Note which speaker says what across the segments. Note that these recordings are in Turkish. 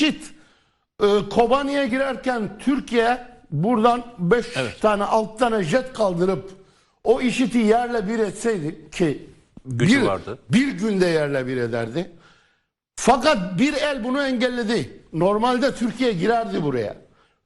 Speaker 1: Çit e, Kobani'ye girerken Türkiye buradan 5 tane 6 tane jet kaldırıp o işiti yerle bir etseydi ki
Speaker 2: Gücü
Speaker 1: bir,
Speaker 2: vardı.
Speaker 1: bir günde yerle bir ederdi. Fakat bir el bunu engelledi. Normalde Türkiye girerdi buraya.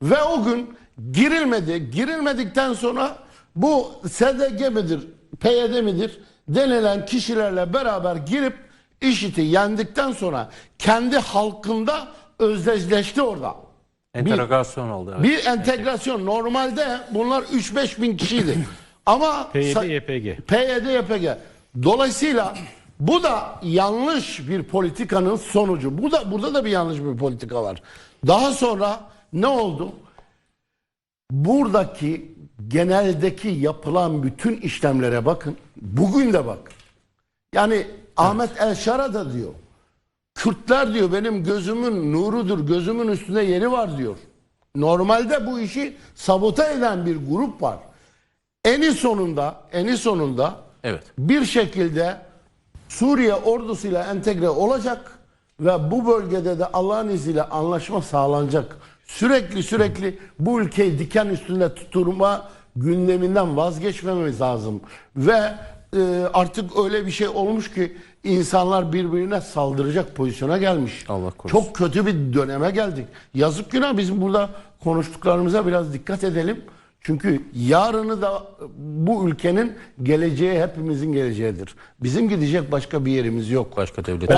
Speaker 1: Ve o gün girilmedi. Girilmedikten sonra bu SDG midir, PYD midir denilen kişilerle beraber girip IŞİD'i yendikten sonra kendi halkında özdeşleşti orada.
Speaker 2: Entegrasyon oldu. Evet.
Speaker 1: Bir entegrasyon. Normalde bunlar 3-5 bin kişiydi. Ama
Speaker 3: PYD,
Speaker 1: sa-
Speaker 3: YPG.
Speaker 1: PYD, YPG. Dolayısıyla bu da yanlış bir politikanın sonucu. Bu da burada da bir yanlış bir politika var. Daha sonra ne oldu? Buradaki geneldeki yapılan bütün işlemlere bakın. Bugün de bak. Yani Ahmet El Şara da diyor. Kürtler diyor benim gözümün nurudur, gözümün üstünde yeri var diyor. Normalde bu işi sabote eden bir grup var. Eni sonunda, eni sonunda
Speaker 2: Evet.
Speaker 1: bir şekilde Suriye ordusuyla entegre olacak ve bu bölgede de Allah'ın izniyle anlaşma sağlanacak. Sürekli sürekli bu ülkeyi diken üstünde tutturma gündeminden vazgeçmememiz lazım. Ve e, artık öyle bir şey olmuş ki insanlar birbirine saldıracak pozisyona gelmiş.
Speaker 2: Allah korusun.
Speaker 1: Çok kötü bir döneme geldik. Yazık günah bizim burada konuştuklarımıza biraz dikkat edelim. Çünkü yarını da bu ülkenin geleceği hepimizin geleceğidir. Bizim gidecek başka bir yerimiz yok.
Speaker 2: Başka devlet.